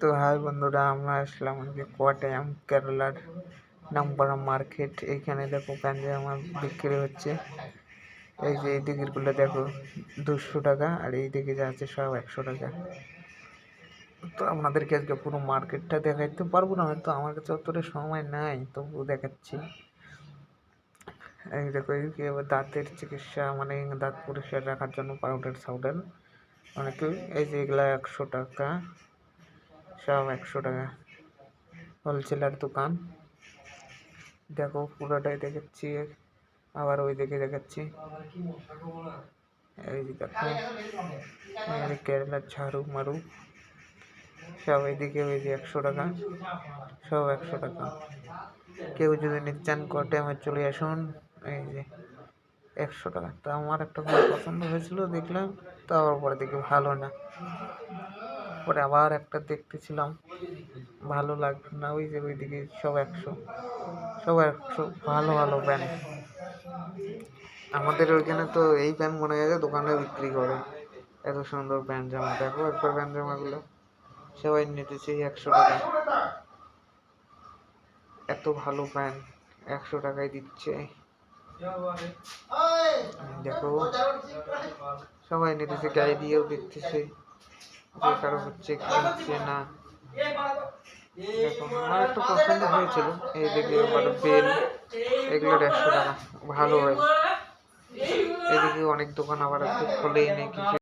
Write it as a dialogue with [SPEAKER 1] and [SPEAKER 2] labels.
[SPEAKER 1] তো হাই বন্ধুরা, আমরা আসলাম আজকে কোয়াটায়াম কেরালার নামপাড়া মার্কেট এইখানে দেখো পাঞ্জামা বিক্রি হচ্ছে। এই যে এই দিকেরগুলো দেখো, দুশো টাকা আর এই দিকে যা আছে সব একশো টাকা। তো আপনাদেরকে আজকে পুরো মার্কেটটা দেখাইতে পারব না, হয়তো আমার কাছে অতটা সময় নাই, তবুও দেখাচ্ছি। এই দেখো আবার দাঁতের চিকিৎসা মানে দাঁত পরিষ্কার রাখার জন্য পাউডার সাউডার অনেকে, এই যে এগুলা একশো টাকা। সব একশো টাকা। হোলসেলার দোকান। দেখো পুরোটাই দেখাচ্ছি। আবার ওই দিকে দেখাচ্ছি। এই যে দেখো কেরালার ঝাড়ু মারু। সব এইদিকে ওই যে একশো টাকা। সব একশো টাকা। কেউ যদি নিতে চান কটে আমার চলে আসুন। এই যে একশো টাকা। তো আমার একটা পছন্দ হয়েছিল, দেখলাম। তো আবার পরে দেখি ভালো না। পরে আবার একটা দেখতেছিলাম। ভালো লাগল না, ওই যে ওইদিকে সব একশো সব একশো ভালো ভালো প্যান্ট আমাদের ওইখানে তো এই প্যান্ট মনে হয় দোকানে বিক্রি করে। এত সুন্দর প্যান্ট জামা, দেখো একবার প্যান্ট জামাগুলো। সবাই নিতেছে একশো টাকা। এত ভালো প্যান্ট একশো টাকায় দিচ্ছে। দেখো, সবাই নিতেছে গায়ে দিয়েও দেখতেছে। যে কারও হচ্ছে কি হচ্ছে না। দেখুন আমার একটু পছন্দ হয়েছিল এই দিকে আবার বেল এগুলোর একশো টাকা, ভালো হয়। এদিকে অনেক দোকান আবার একটু খোলেই নেই কিছু।